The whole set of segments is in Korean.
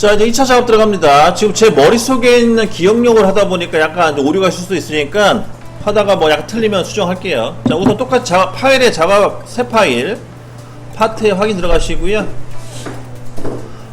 자 이제 2차 작업 들어갑니다. 지금 제 머릿속에 있는 기억력을 하다 보니까 약간 좀 오류가 있을 수도 있으니까 하다가 뭐 약간 틀리면 수정할게요. 자 우선 똑같이 자, 파일에 작업 새 파일 파트에 확인 들어가시고요.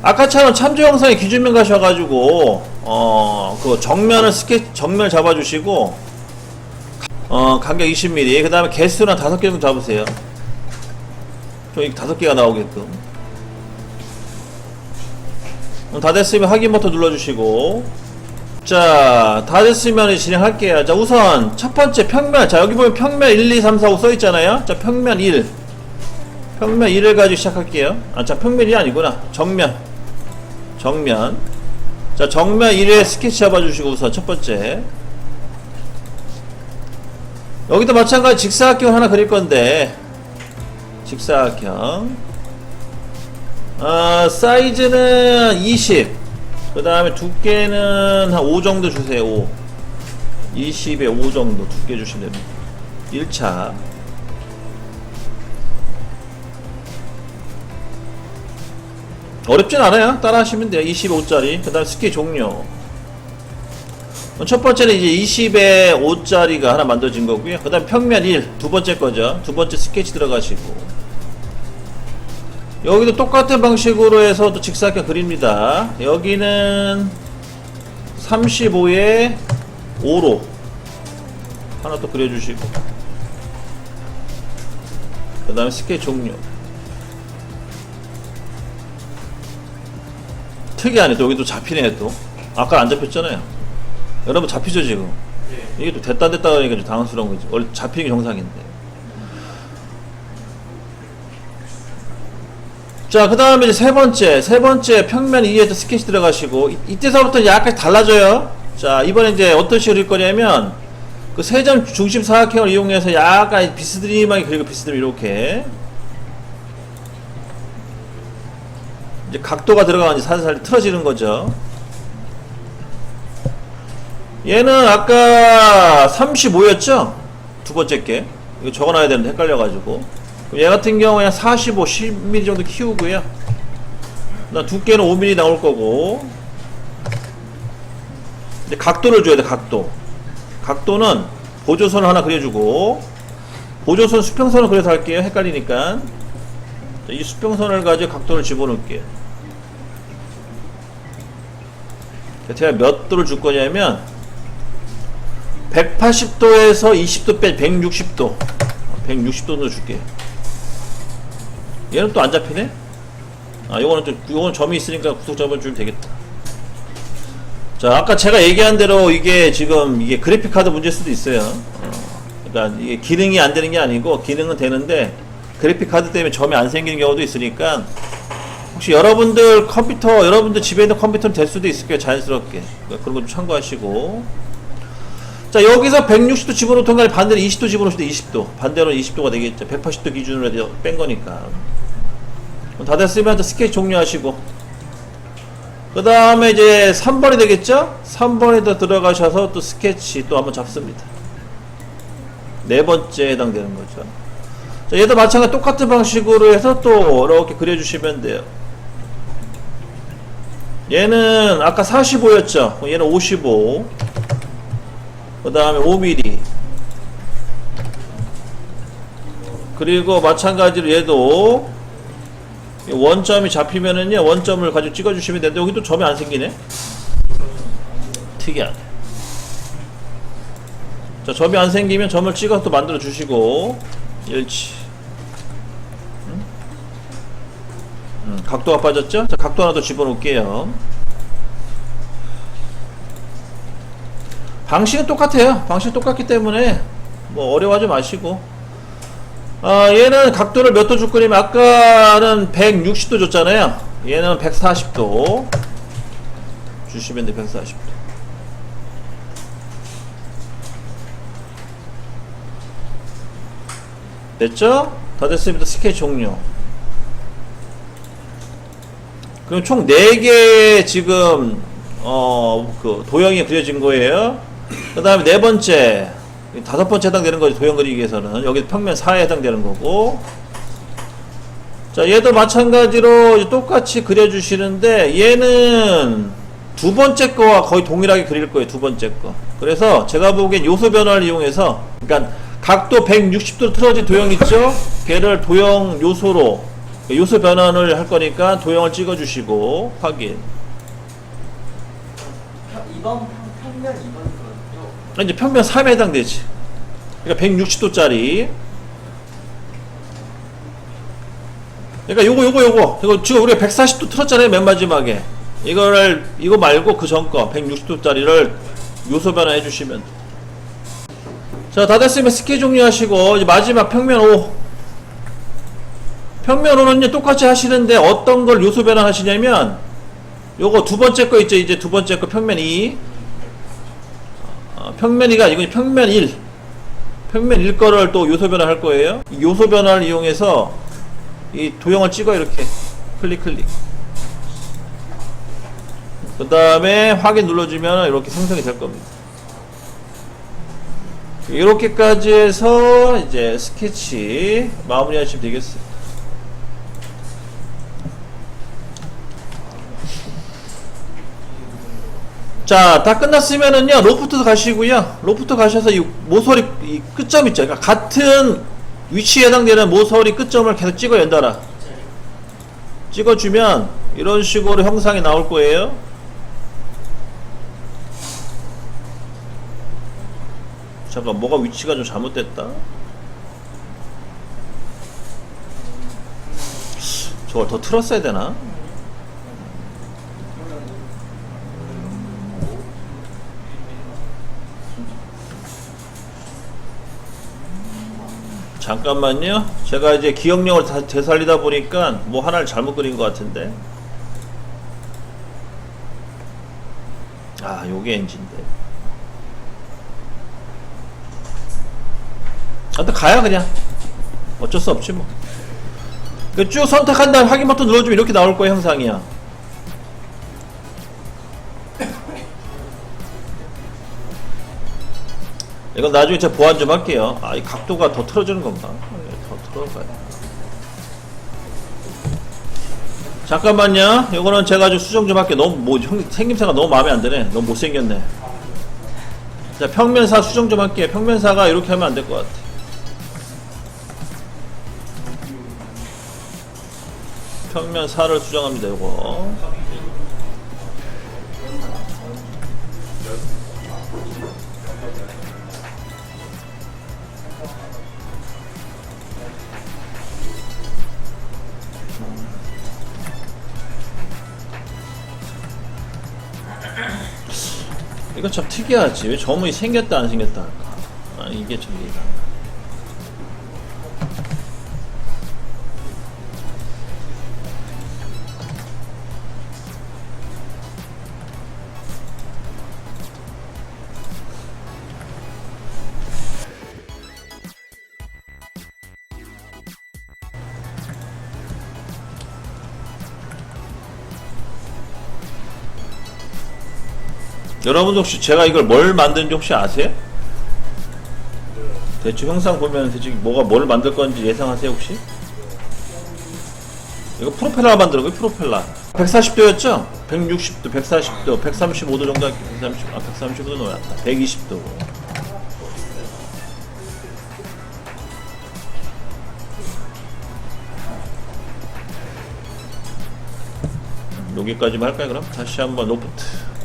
아까처럼 참조 영상에 기준면 가셔가지고 어 그 정면을 스케 정면 잡아주시고 어 간격 20mm 그 다음에 개수는 다섯 개 정도 잡으세요. 좀 다섯 개가 나오게끔. 어, 다 됐으면 확인 버튼 눌러주시고 자, 다 됐으면 진행할게요. 자, 우선 첫 번째 평면. 자, 여기 보면 평면 1, 2, 3, 4, 5 써있잖아요. 자, 평면 1. 평면 1을 가지고 시작할게요. 아, 자, 평면이 아니구나. 정면. 정면. 자, 정면 1에 스케치 잡아주시고 우선 첫 번째. 여기도 마찬가지 직사각형 하나 그릴 건데. 직사각형. 어, 사이즈는 20. 그 다음에 두께는 한 5 정도 주세요. 5. 20에 5 정도 두께 주시면 됩니다. 1차. 어렵진 않아요. 따라 하시면 돼요. 25짜리. 그 다음 스키 종료. 첫 번째는 이제 20에 5짜리가 하나 만들어진 거고요. 그 다음 평면 1. 두 번째 거죠. 두 번째 스케치 들어가시고. 여기도 똑같은 방식으로 해서 또 직사각형 그립니다. 여기는 35에 5로 하나 또 그려주시고 그 다음에 스케치 종료. 특이하네 또 여기도 잡히네 또. 아까 안 잡혔잖아요. 여러분 잡히죠 지금? 이게 또 됐다 됐다 하니까 좀 당황스러운 거지. 원래 잡히는 게 정상인데 자, 그 다음에 이제 세 번째, 세 번째 평면 2에서 스케치 들어가시고, 이, 이때서부터 약간 달라져요. 자, 이번에 이제 어떤 식으로 그릴 거냐면, 그 세 점 중심 사각형을 이용해서 약간 비스듬하게 그리고 비스듬히 이렇게. 이제 각도가 들어가면 살살 틀어지는 거죠. 얘는 아까 35였죠? 두 번째 게. 이거 적어놔야 되는데 헷갈려가지고. 얘 같은 경우에 한 45, 10mm 정도 키우고요. 나 두께는 5mm 나올 거고. 이제 각도를 줘야 돼, 각도. 각도는 보조선을 하나 그려주고, 보조선 수평선을 그려서 할게요. 헷갈리니까. 자, 이 수평선을 가지고 각도를 집어넣을게요. 자, 제가 몇 도를 줄 거냐면, 180도에서 20도 빼, 160도. 160도 정도 줄게요. 얘는 또 안 잡히네? 아, 요거는 좀, 요거는 점이 있으니까 구속점을 주면 되겠다. 자, 아까 제가 얘기한 대로 이게 지금 이게 그래픽 카드 문제일 수도 있어요. 어, 그러니까 이게 기능이 안 되는 게 아니고 기능은 되는데 그래픽 카드 때문에 점이 안 생기는 경우도 있으니까 혹시 여러분들 컴퓨터, 여러분들 집에 있는 컴퓨터는 될 수도 있을 거예요. 자연스럽게. 그러니까 그런 거 좀 참고하시고. 자, 여기서 160도 집어넣던 걸 반대로 20도 집어넣을 때 20도. 반대로 20도가 되겠죠. 180도 기준으로 뺀 거니까. 다 됐으면 스케치 종료하시고 그 다음에 이제 3번이 되겠죠? 3번에도 들어가셔서 또 스케치 또 한번 잡습니다 네 번째 해당되는 거죠 자, 얘도 마찬가지 똑같은 방식으로 해서 또 이렇게 그려주시면 돼요 얘는 아까 45였죠? 얘는 55. 그 다음에 5mm. 그리고 마찬가지로 얘도 원점이 잡히면은요 원점을 가지고 찍어주시면 되는데 여기 또 점이 안 생기네. 특이하네. 자 점이 안 생기면 점을 찍어서 또 만들어 주시고 일치. 음? 음, 각도가 빠졌죠? 자 각도 하나 더 집어넣을게요. 방식은 똑같아요. 방식은 똑같기 때문에 뭐 어려워하지 마시고 아, 얘는 각도를 몇 도 줄 거냐면 아까는 160도 줬잖아요. 얘는 140도 주시면 돼. 140도. 됐죠? 다 됐습니다. 스케치 종료. 그럼 총 4개 지금 어 그 도형이 그려진 거예요. 그 다음에 네 번째 다섯 번째 해당되는 거죠. 도형 그리기 위해서는. 여기 평면 4에 해당되는 거고. 자, 얘도 마찬가지로 똑같이 그려주시는데, 얘는 두 번째 거와 거의 동일하게 그릴 거예요, 두 번째 거. 그래서 제가 보기엔 요소 변화를 이용해서, 그러니까 각도 160도 틀어진 도형 있죠? 걔를 도형 요소로, 요소 변환을 할 거니까 도형을 찍어주시고, 확인. 이번 평- 평면 이번 거죠. 이제 평면 3에 해당되지. 그러니까 160도짜리. 그러니까 요거 요거 요거. 이거 지금 우리가 140도 틀었잖아요 맨 마지막에. 이거를 이거 말고 그 전 거 160도짜리를 요소 변화해 주시면. 자 다 됐으면 스케 종료하시고 이제 마지막 평면 5 평면 5는요 똑같이 하시는데 어떤 걸 요소 변환하시냐면 요거 두 번째 거 있죠 이제 두 번째 거 평면 2 어, 평면 2가 아니고 평면 1 평면 1 거를 또 요소 변화 할 거예요. 이 요소 변화를 이용해서 이 도형을 찍어 이렇게. 클릭 클릭. 그 다음에 확인 눌러주면 이렇게 생성이 될 겁니다. 이렇게까지 해서 이제 스케치 마무리 하시면 되겠어요 자, 다 끝났으면은요, 로프트 가시고요. 로프트 가셔서 이 모서리 이 끝점 있죠. 그러니까 같은 위치에 해당되는 모서리 끝점을 계속 찍어 연달아. 찍어주면 이런 식으로 형상이 나올 거예요. 잠깐, 뭐가 위치가 좀 잘못됐다. 저걸 더 틀었어야 되나? 잠깐만요. 제가 이제 기억력을 다 되살리다 보니까 뭐 하나를 잘못 그린 것 같은데. 아, 요게 엔진데. 아, 또 가야 그냥. 어쩔 수 없지 뭐. 그쭉 선택한 다음 확인 버튼 눌러주면 이렇게 나올 거예요, 형상이야. 나중에 제가 보완 좀 할게요. 아, 이 각도가 더 틀어지는 건가? 예, 더 틀어봐요. 잠깐만요. 이거는 제가 좀 수정 좀 할게요. 너무 뭐 형, 생김새가 너무 마음에 안 드네. 너무 못생겼네. 자, 평면사 수정 좀 할게요. 평면사가 이렇게 하면 안 될 것 같아. 평면사를 수정합니다. 이거. 이거 참 특이하지. 왜 점이 생겼다 안 생겼다 할까? 아, 이게 좀 이해가. 여러분 혹시 제가 이걸 뭘 만드는지 혹시 아세요? 대충 형상 보면 대충 뭐가 뭘 만들 건지 예상하세요 혹시? 이거 프로펠러 만드는 거예요 프로펠러 140도였죠? 160도, 140도, 135도 정도 할게요 130, 아 135도 넘었다 120도 여기까지만 할까요 그럼? 다시 한번 로프트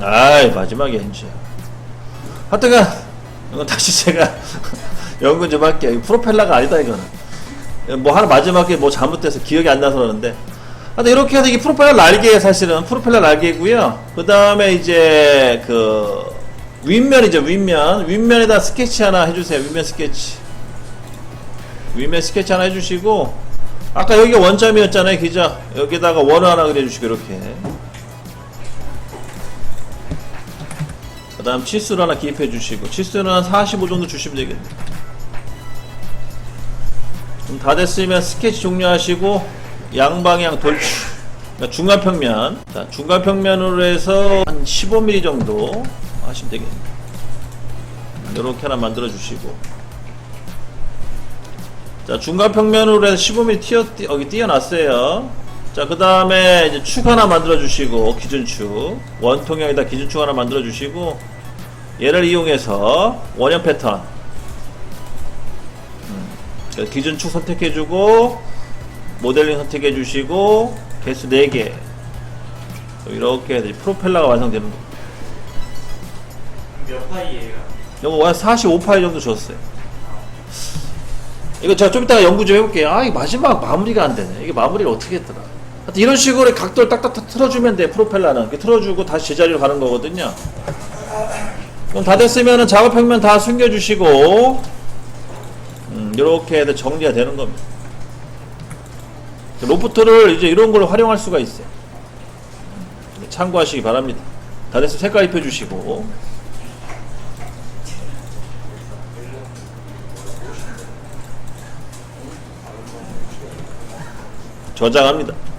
아이 마지막에 엔지 하여튼간 이건 다시 제가 연구 좀 할게요. 프로펠러가 아니다 이거는. 뭐 하나 마지막에 뭐 잘못돼서 기억이 안 나서 그러는데. 하여튼 이렇게 해서 이게 프로펠러 날개에 사실은 프로펠러 날개고요. 그 다음에 이제 그 윗면이죠 윗면. 윗면에다 스케치 하나 해주세요 윗면 스케치. 윗면 스케치 하나 해주시고. 아까 여기 원점이었잖아요 기자. 여기다가 원 하나 그려주시고 이렇게 다음 치수를 하나 기입해 주시고 치수는 한 45 정도 주시면 되겠네 그럼 다 됐으면 스케치 종료하시고 양방향 돌출 그러니까 중간 평면. 자, 중간 평면으로 해서 한 15mm 정도 하시면 되겠네요. 이렇게 하나 만들어 주시고. 자, 중간 평면으로 해서 15mm 튀어, 띄- 여기 띄어놨어요. 자, 그 다음에 이제 축 하나 만들어 주시고, 기준축. 원통형에다 기준축 하나 만들어 주시고, 얘를 이용해서 원형 패턴. 음, 기준축 선택해주고, 모델링 선택해주시고, 개수 4개. 이렇게 해서 프로펠러가 완성되는 거. 몇 파이예요? 이거 한 45파이 정도 줬어요. 이거 제가 좀 이따가 연구 좀 해볼게요. 아, 이 마지막 마무리가 안 되네. 이게 마무리를 어떻게 했더라. 하여튼 이런 식으로 각도를 딱딱 틀어주면 돼, 프로펠러는. 틀어주고 다시 제자리로 가는 거거든요. 그럼 다 됐으면은 작업 평면 다 숨겨주시고, 음, 이렇게 해서 정리가 되는 겁니다. 로프트를 이제 이런 걸로 활용할 수가 있어요. 음, 참고하시기 바랍니다. 다 됐으면 색깔 입혀주시고, 저장합니다.